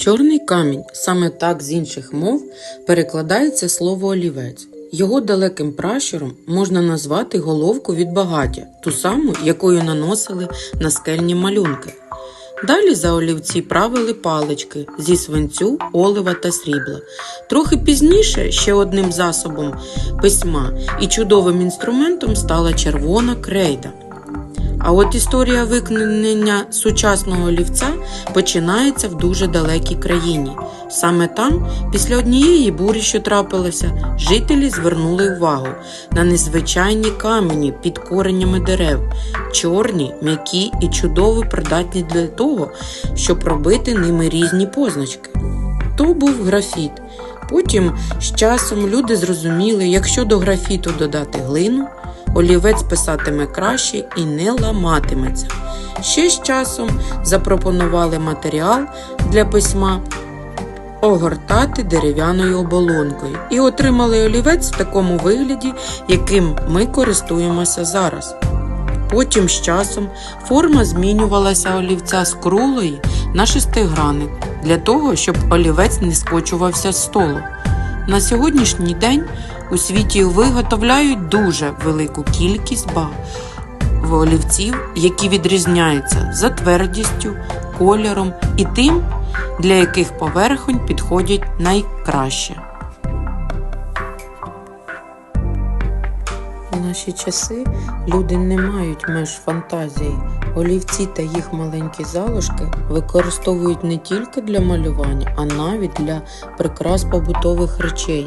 Чорний камінь саме так з інших мов перекладається слово олівець. Його далеким пращуром можна назвати головку від багаття, ту саму, якою наносили на скельні малюнки. Далі за олівці правили палички зі свинцю, олива та срібла. Трохи пізніше ще одним засобом письма і чудовим інструментом стала червона крейда. А от історія викнення сучасного олівця починається в дуже далекій країні. Саме там, після однієї бурі, що трапилося, жителі звернули увагу на незвичайні камені під коренями дерев, чорні, м'які і чудово придатні для того, щоб робити ними різні позначки. То був графіт. Потім з часом люди зрозуміли, якщо до графіту додати глину, олівець писатиме краще і не ламатиметься. Ще з часом запропонували матеріал для письма огортати дерев'яною оболонкою і отримали олівець в такому вигляді, яким ми користуємося зараз. Потім з часом форма змінювалася олівця з круглої на шестигранник для того, щоб олівець не скочувався з столу. На сьогоднішній день у світі виготовляють дуже велику кількість ба- олівців, які відрізняються за твердістю, кольором і тим, для яких поверхонь підходять найкраще. У наші часи люди не мають меж фантазії. Олівці та їх маленькі залишки використовують не тільки для малювання, а навіть для прикрас побутових речей.